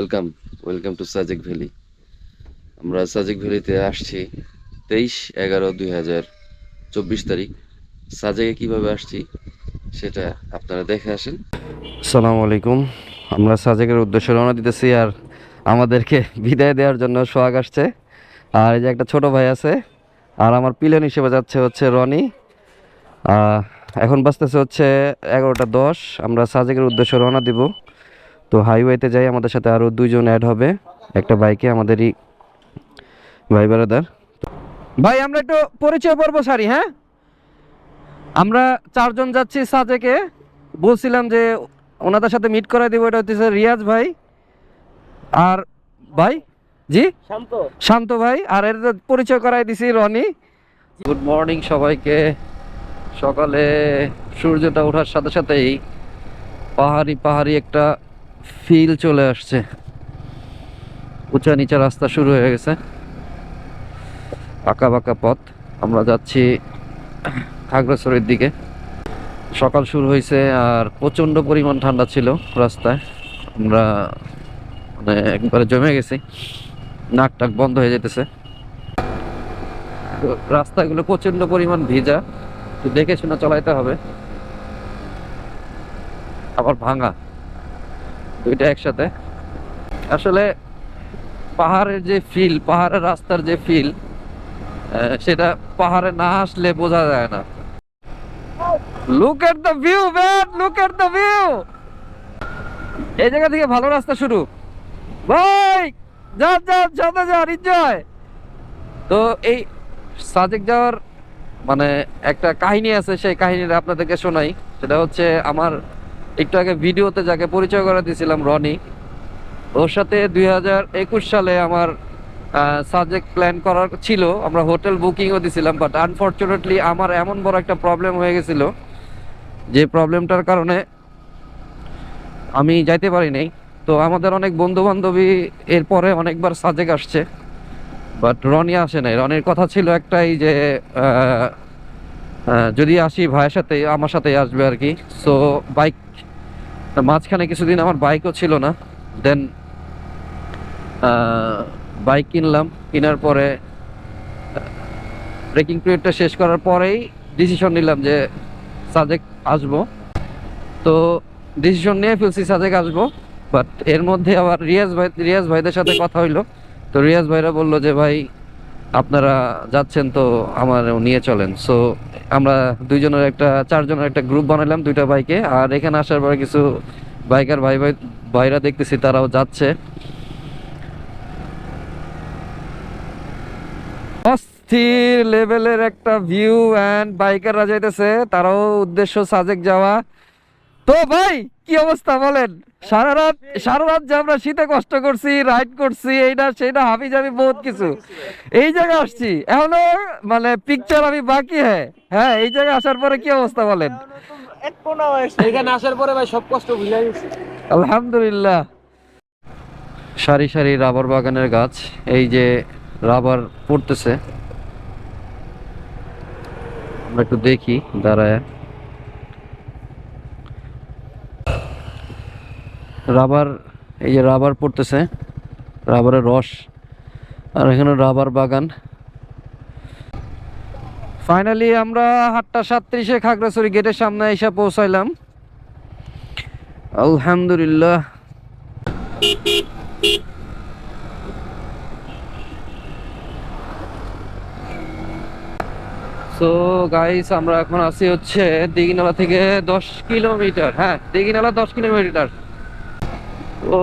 Welcome welcome to Sajek valley আমরা সাজেক ভ্যালিতে আসছি তেইশ এগারো দুই হাজার চব্বিশ তারিখ। সাজেকে কীভাবে আসছি সেটা আপনারা দেখে আসেন। সালামু আলাইকুম। আমরা সাজেকের উদ্দেশ্যে রওনা দিতেছি আর আমাদেরকে বিদায় দেওয়ার জন্য সোহাগ আসছে। আর এই যে একটা ছোট ভাই আছে, আর আমার পিলেন হিসেবে যাচ্ছে হচ্ছে রনি। এখন বাঁচতেছে হচ্ছে এগারোটা দশ। আমরা সাজেকের উদ্দেশ্যে রওনা দিব। তো হাইওয়েতে যাই আমাদের সাথে আরও দুইজন অ্যাড হবে। একটা বাইকে আমাদেরই ভাই ব্রাদার ভাই আমরা একটু পরিচয় পর্ব সারি হ্যাঁ? আমরা চারজন যাচ্ছি সাজেকে। বলছিলাম যে ওনাদের সাথে মিট করাই দিব এটা হচ্ছে রিয়াজ ভাই। আর ভাই? জি? শান্ত। শান্ত ভাই আর এর পরিচয় করাই দিছি রনি। গুড মর্নিং সবাইকে। সকালে সূর্যটা ওঠার সাথে সাথেই পাহাড়ি পাহাড়ি একটা ফিল চলে আসছে। উঁচা নিচা রাস্তা শুরু হয়ে গেছে। আঁকা বাঁকা পথ। আমরা যাচ্ছি খাগড়াছড়ির দিকে। সকাল শুরু হয়েছে আর প্রচণ্ড পরিমাণ ঠান্ডা ছিল রাস্তায়। আমরা মানে একবারে জমে গেছি। নাক টাক বন্ধ হয়ে যেতেছে। রাস্তাগুলো প্রচণ্ড পরিমাণ ভিজা। তো দেখে শুনে চালাইতে হবে। আবার ভাঙা। দুইটা একসাথে। আসলে পাহাড়ের যে ফিল পাহাড়ের রাস্তার যে ফিল সেটা পাহাড়ে না আসলে বোঝা যায় না। Look at the view man look at the view এই জায়গা থেকে ভালো রাস্তা শুরু। ভাই, যান যান, সাথে যান এনজয় তো এই সাজেক যাওয়ার মানে একটা কাহিনী আছে, সেই কাহিনীটা আপনাদেরকে শোনাই। সেটা হচ্ছে আমার একটু আগে ভিডিওতে যাকে পরিচয় করে দিয়েছিলাম, রনি, ওর সাথে দুই হাজার একুশ সালে আমার সাবজেক্ট প্ল্যান করার ছিল। আমরা হোটেল বুকিংও দিছিলাম বাট আনফর্চুনেটলি আমার এমন বড় একটা প্রবলেম হয়ে গেছিল যে প্রবলেমটার কারণে আমি যাইতে পারি নাই তো আমাদের অনেক বন্ধু বান্ধবী এরপরে অনেকবার সাজেক আসছে বাট রনি আসে নাই। রনির কথা ছিল একটাই যে যদি আসি ভাইয়ের সাথে, আমার সাথে আসবে আর কি। সো বাইক মাঝখানে কিছুদিন আমার বাইকও ছিল না। দেন বাইক কিনলাম। কেনার পরে ব্রেকিং পিরিয়ডটা শেষ করার পরেই ডিসিশন নিলাম যে সাজেক আসব। তো ডিসিশন নিয়ে ফেলছি সাজেক আসব। বাট এর মধ্যে আবার রিয়াজ ভাই, রিয়াজ ভাইদের সাথে কথা হইল। তো রিয়াজ ভাইরা বলল যে, ভাই আপনারা যাচ্ছেন তো আমার নিয়ে চলেন। সো আমরা দুইজনের একটা, চারজনের একটা গ্রুপ বানালাম দুইটা বাইকে আর এখানে আসার পরে কিছু বাইকার ভাই ভাই, ভাইরা দেখতেছি, তারাও যাচ্ছে। অস্থির লেভেলের একটা ভিউ অ্যান্ড বাইকাররা যাইতেছে, তারাও উদ্দেশ্য সাজেক যাওয়া। তো ভাই, কি অবস্থা বলেন? সারা রাত সারা রাত যে আমরা শীতে কষ্ট করছি রাইড করছি এইটা সেইটা হাবি যাবি বহুত কিছু। এই জায়গায় আসছি। এখনও মানে পিকচার আমি বাকি হ্যাঁ। হ্যাঁ এই জায়গায় আসার পরে কি অবস্থা বলেন? এখানে আসার পরে ভাই সব কষ্ট ভুলে গেছি। আলহামদুলিল্লাহ। সারি সারি রাবার বাগানের গাছ এই যে রাবার পড়তেছে। আমরা একটু দেখি দাঁড়ায়। রাবার, এই যে রাবার পড়তেছে, রাবারের রস, আর এখানে রাবার বাগান। ফাইনালি আমরা হাটটা সাতত্রিশে খাগড়াছড়ি গেটের সামনে এসে পৌঁছাইলাম। আলহামদুলিল্লাহ। সো গাইস আমরা এখন আছি হচ্ছে দিঘিনালা থেকে দশ কিলোমিটার হ্যাঁ দিঘিনালা দশ কিলোমিটার। ও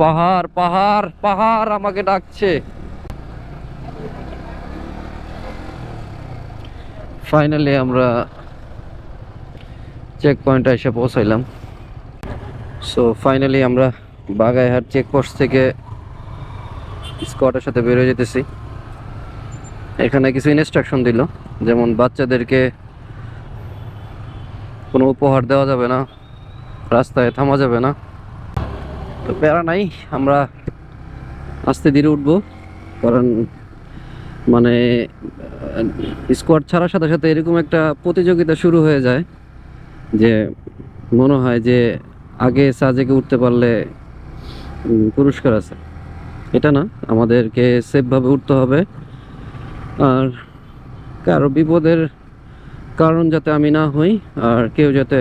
পাহাড় পাহাড় পাহাড় আমাকে ডাকছে। ফাইনালি আমরা চেক পয়েন্টে এসে পৌঁছাইলাম। সো ফাইনালি আমরা বাগাইহাট চেকপোস্ট থেকে স্কোয়াডের সাথে বেরোয় যেতেছি। এখানে কিছু ইনস্ট্রাকশন দিল, যেমন বাচ্চাদেরকে কোনো উপহার দেওয়া যাবে না, রাস্তায় থামা যাবে না। তো প্যারা নাই, আমরা আস্তে ধীরে উঠবো। কারণ মানে স্কোয়াড ছাড়ার সাথে সাথে এরকম একটা প্রতিযোগিতা শুরু হয়ে যায় যে মনে হয় যে আগে সাজেকে উঠতে পারলে পুরস্কার আছে। এটা না, আমাদেরকে সেফভাবে উঠতে হবে। আর কারও বিপদের কারণ যাতে আমি না হই, আর কেউ যাতে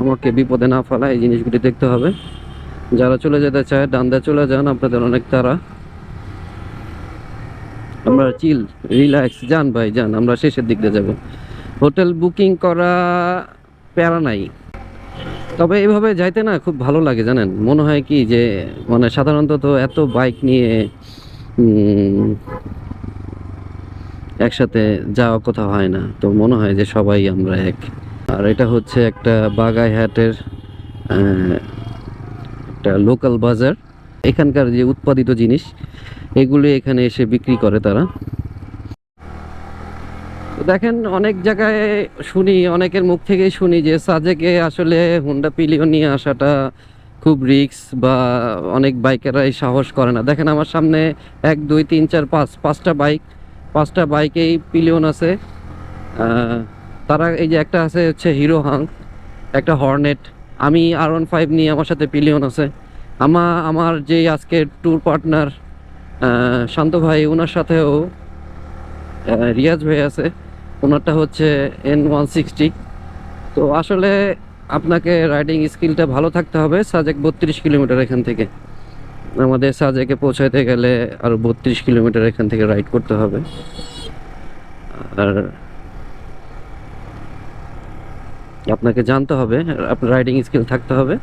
আমাকে বিপদে না ফেলায় এই জিনিসগুলি দেখতে হবে। যারা চলে যেতে চায় ডান্দা চলে যান, আপনাদের অনেক তারা আমরা চিল, রিল্যাক্স, যান ভাই, যান, আমরা শেষের দিক দিয়ে যাব। হোটেল বুকিং করা প্যারা নাই। তবে এইভাবে যাইতে না খুব ভালো লাগে, জানেন? মনে হয় কি যে মানে সাধারণত তো এত বাইক নিয়ে একসাথে যাওয়া কোথাও হয় না। তো মনে হয় যে সবাই আমরা এক। আর এটা হচ্ছে একটা বাগাইহাটের একটা লোকাল বাজার। এখানকার যে উৎপাদিত জিনিস, এগুলি এখানে এসে বিক্রি করে তারা। তো দেখেন, অনেক জায়গায় শুনি, অনেকের মুখ থেকেই শুনি যে সাজেকে আসলে হুন্ডা পিলিও নিয়ে আসাটা খুব রিস্ক বা অনেক বাইকাররাই সাহস করে না। দেখেন আমার সামনে এক, দুই, তিন, চার, পাঁচ, পাঁচটা বাইক, পাঁচটা বাইকেই পিলিয়ন আছে। তারা এই যে একটা আছে হচ্ছে হিরো হাং একটা হর্নেট, আমি আর ওয়ান ফাইভ নিয়ে আমার সাথে পিলিয়ন আছে। আমা, আমার যে আজকে ট্যুর পার্টনার শান্ত ভাই ওনার সাথেও রিয়াজ ভাই আছে। ওনারটা হচ্ছে এন ওয়ান সিক্সটি তো আসলে আপনাকে রাইডিং স্কিলটা ভালো থাকতে হবে, সাজেক বত্রিশ কিলোমিটার এখান থেকে। আমাদের সাজেকে পৌঁছাইতে গেলে আরও বত্রিশ কিলোমিটার এখান থেকে রাইড করতে হবে। আর আপনাকে জানতে হবে আপনার রাইডিং স্কিল থাকতে হবে।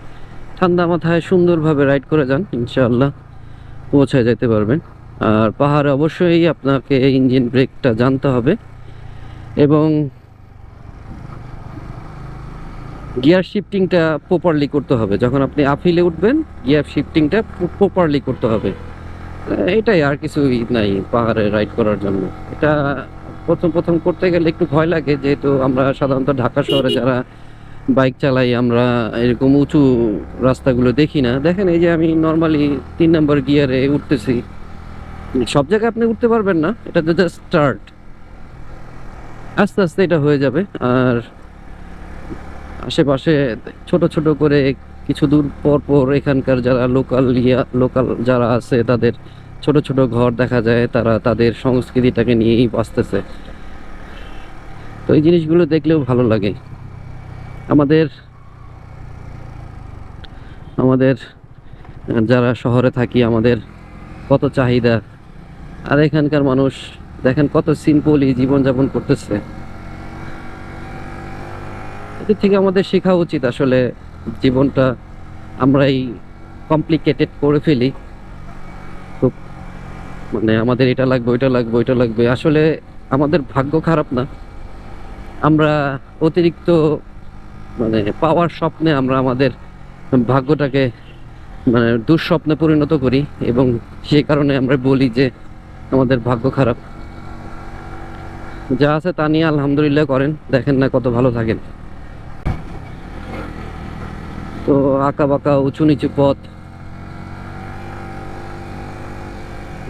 ঠান্ডা মাথায় সুন্দরভাবে রাইড করে যান, ইনশাআল্লাহ পৌঁছায় যেতে পারবেন। আর পাহাড়ে অবশ্যই আপনাকে ইঞ্জিন ব্রেকটা জানতে হবে এবং গিয়ার শিফটিংটা প্রপারলি করতে হবে। যখন আপনি আফিলে উঠবেন গিয়ার শিফটিংটা প্রপারলি করতে হবে। এটাই আর কিছুই নাই পাহাড়ে রাইড করার জন্য। এটা প্রথম প্রথম করতে গেলে একটু ভয় লাগে যেহেতু আমরা সাধারণত ঢাকা শহরে যারা বাইক চালাই আমরা এরকম উঁচু রাস্তাগুলো দেখি না। দেখেন এই যে আমি নর্মালি তিন নম্বর গিয়ারে উঠতেছি। সব জায়গায় আপনি উঠতে পারবেন না এটা তো জাস্ট স্টার্ট আস্তে আস্তে এটা হয়ে যাবে। আর আশেপাশে ছোট ছোট করে কিছু দূর পর পর এখানকার যারা লোকাল ইয়া লোকাল যারা আছে তাদের ছোট ছোট ঘর দেখা যায়, তারা তাদের সংস্কৃতিটাকে নিয়েই বাঁচতেছে। তো এই জিনিসগুলো দেখলেও ভালো লাগে। আমাদের আমাদের, যারা শহরে থাকি, আমাদের কত চাহিদা। আর এখানকার মানুষ, দেখেন কত সিম্পলি জীবনযাপন করতেছে। এদের থেকে আমাদের শেখা উচিত, আসলে জীবনটা আমরাই কমপ্লিকেটেড করে ফেলি। মানে আমাদের এটা লাগবে, ওইটা লাগবে ওইটা লাগবে। আসলে আমাদের ভাগ্য খারাপ না। আমরা অতিরিক্ত মানে পাওয়ার স্বপ্নে আমরা আমাদের ভাগ্যটাকে মানে দুঃস্বপ্নে পরিণত করি এবং সেই কারণে আমরা বলি যে আমাদের ভাগ্য খারাপ। যা আছে তা নিয়ে আলহামদুলিল্লাহ করেন, দেখেন না কত ভালো থাকেন। তো আঁকা বাঁকা উঁচু নিচু পথ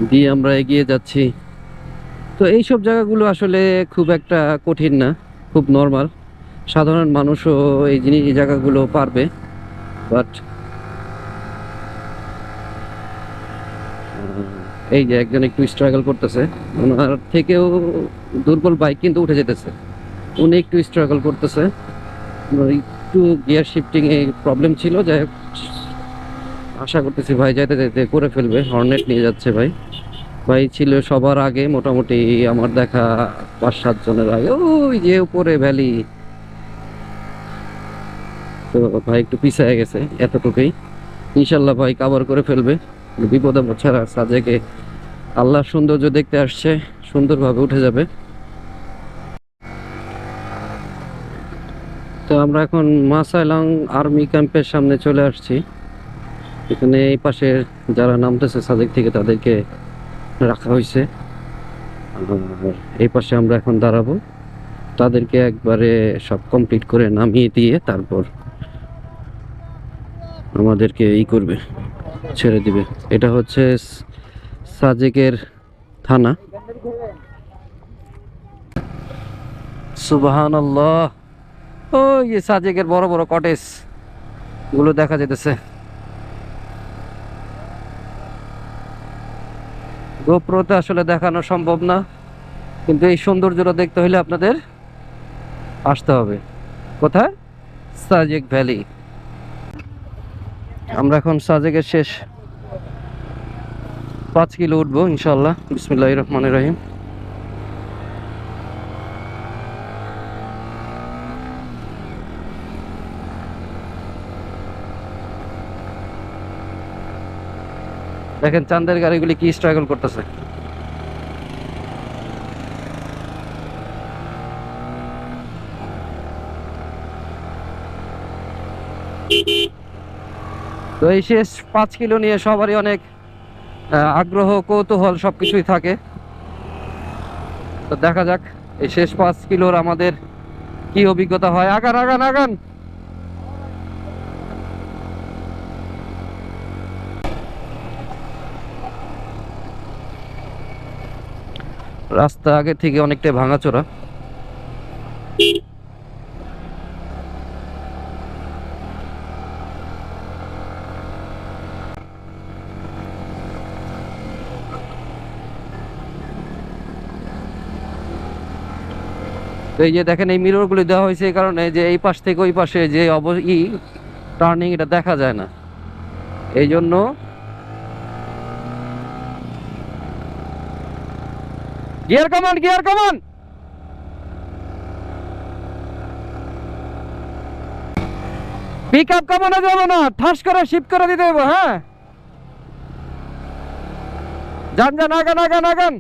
দিয়ে আমরা এগিয়ে যাচ্ছি। তো এইসব জায়গাগুলো আসলে খুব একটা কঠিন না, খুব নর্মাল সাধারণ মানুষও এই জিনিস, এই জায়গাগুলো পারবে। বাট এই যে একজন একটু স্ট্রাগল করতেছে, ওনার থেকেও দুর্বল বাইক কিন্তু উঠে যেতেছে। উনি একটু স্ট্রাগল করতেছে। একটু গিয়ার শিফটিংয়ে প্রবলেম ছিল, যাই আশা করতেছি ভাই যাইতে যাইতে করে ফেলবে হর্নেট নিয়ে যাচ্ছে ভাই। ভাই ছিল সবার আগে, মোটামুটি আমার দেখা পাঁচ, সাত জনের আগে। ওই যে উপরে ভ্যালি তো ভাই একটু পিছিয়ে গেছে এতটুকুই। ইনশাল্লাহ ভাই কাভার করে ফেলবে। বিপদে ছাড়া সাজেকে আল্লাহ সৌন্দর্য দেখতে আসছে, সুন্দরভাবে উঠে যাবে। তো আমরা এখন মাসাইলং আর্মি ক্যাম্পের সামনে চলে আসছি। এখানে এই পাশে যারা নামতেছে সাজেক থেকে তাদেরকে রাখা হয়েছে। এই পাশে আমরা এখন দাঁড়াবো। তাদেরকে একবারে সব কমপ্লিট করে নামিয়ে দিয়ে তারপর আমাদেরকে ই করবে, ছেড়ে দিবে। এটা হচ্ছে সাজেকের থানা। সুবাহান আল্লাহ ওই সাজেকের বড় বড় কটেজগুলো দেখা যেতেছে গোপ্রোতে আসলে দেখানো সম্ভব না, কিন্তু এই সৌন্দর্যটা দেখতে হলে আপনাদের আসতে হবে। কোথায়? সাজেক ভ্যালি। আমরা এখন সাজেকের শেষ পাঁচ কিলো উঠবো ইনশাল্লাহ বিসমুল্লাহ রহমান রহিম। দেখেন চাঁদের গাড়িগুলি কি স্ট্রাগল করতেছে। তো এই শেষ পাঁচ কিলো নিয়ে সবারই অনেক আগ্রহ, কৌতূহল সবকিছুই থাকে। তো দেখা যাক, এই শেষ পাঁচ কিলোর আমাদের কি অভিজ্ঞতা হয়। আগান আগান আগান! রাস্তা আগে থেকে অনেকটাই ভাঙাচোরা। তো এই যে দেখেন, এই মিররগুলি দেওয়া হয়েছে এই কারণে যে এই পাশ থেকে ওই পাশে যে অব, ই টার্নিং এটা দেখা যায় না। এই জন্য গিয়ার কমান গিয়ার কমান পিক আপ কমানো যাবে না। ঠাস করে শিফট করে দিতে হবে হ্যাঁ? যান যান, আগান আগান আগান।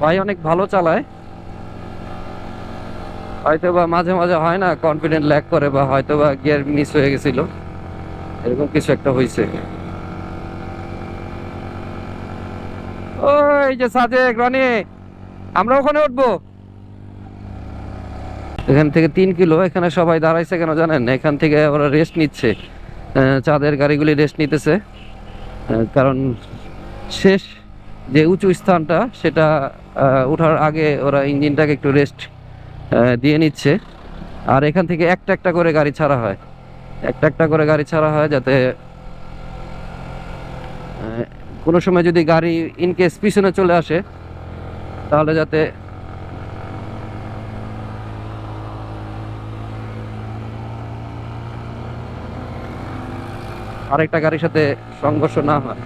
ভাই অনেক ভালো চালায়। হয়তো বা মাঝে মাঝে হয় না কনফিডেন্ট ল্যাক করে বা হয়তো বা গিয়ার মিস হয়ে গেছিল। এরকম কিছু একটা হয়েছে ওই যে সাজেক, রনি, আমরা ওখানে উঠবো। এখান থেকে তিন কিলো, এখানে সবাই দাঁড়াইছে কেন জানেন? এখান থেকে ওরা রেস্ট নিচ্ছে। চাঁদের গাড়িগুলি রেস্ট নিতেছে। কারণ শেষ যে উঁচু স্থানটা, সেটা ওঠার আগে ওরা ইঞ্জিনটাকে একটু রেস্ট দিয়ে নিচ্ছে। আর এখান থেকে একটা একটা করে গাড়ি ছাড়া হয়। একটা একটা করে গাড়ি ছাড়া হয় যাতে কোনো সময় যদি গাড়ি ইন কেস পিছনে চলে আসে, তাহলে যাতে আরেকটা গাড়ির সাথে সংঘর্ষ না হয়।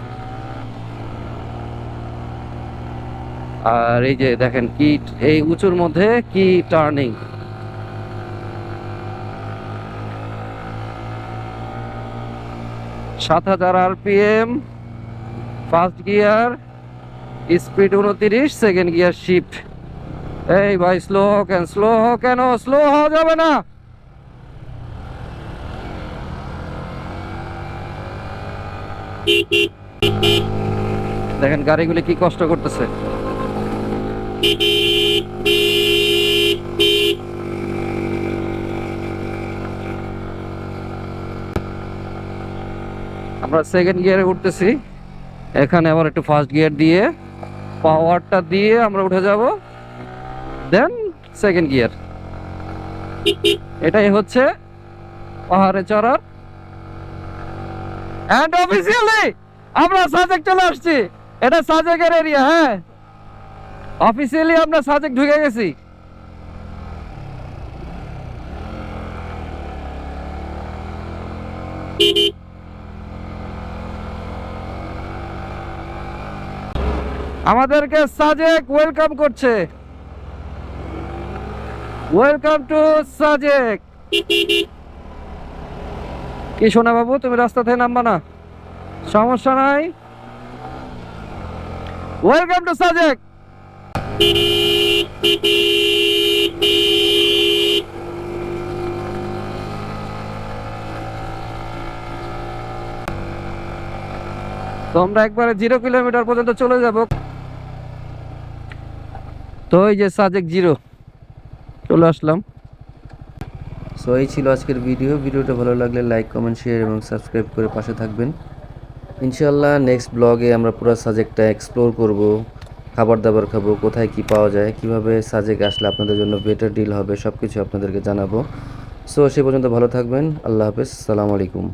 আর এই যে দেখেন কি, এই উঁচুর মধ্যে কি টার্নিং সাত হাজার আরপিএম ফার্স্ট গিয়ার স্পিড উনত্রিশ সেকেন্ড গিয়ার শিফট এই ভাই স্লো কেন স্লো কেন? স্লো হওয়া যাবে না। দেখেন গাড়িগুলি কি কষ্ট করতেছে। আমরা সেকেন্ড গিয়ারে উঠতেছি। এখানে আবার একটু ফার্স্ট গিয়ার দিয়ে পাওয়ারটা দিয়ে আমরা উঠে যাব। দেন সেকেন্ড গিয়ার এটাই হচ্ছে পাহাড়ে চড়ার। অ্যান্ড অফিসিয়ালি আমরা সাজেক চলে আসছি। এটা সাজেকের এরিয়া হ্যাঁ। অফিসিয়ালি আমরা সাজেক ঢুকে গেছি। আমাদেরকে সাজেক ওয়েলকাম করছে। Welcome to Sajek. কি শোনা বাবু, তুমি রাস্তা থেকে নামবা না? সমস্যা নাই? Welcome to Sajek. তো আমরা একবারে জিরো কিলোমিটার পর্যন্ত চলে যাব। তো এই যে সাজেক জিরো, চলে আসলাম। সো এই ছিল আজকের ভিডিও ভিডিওটা ভালো লাগলে লাইক কমেন্ট শেয়ার এবং সাবস্ক্রাইব করে পাশে থাকবেন। ইনশাল্লাহ নেক্সট ব্লগে আমরা পুরো সাজেকটা এক্সপ্লোর করব। খাবার দাবার খাব, কোথায় কি পাওয়া যায়, কীভাবে সাজেক আসলে আপনাদের জন্য বেটার ডিল হবে সব কিছু আপনাদেরকে জানাব। সো সে পর্যন্ত ভালো থাকবেন। আল্লাহ হাফেজ। সালাম আলাইকুম।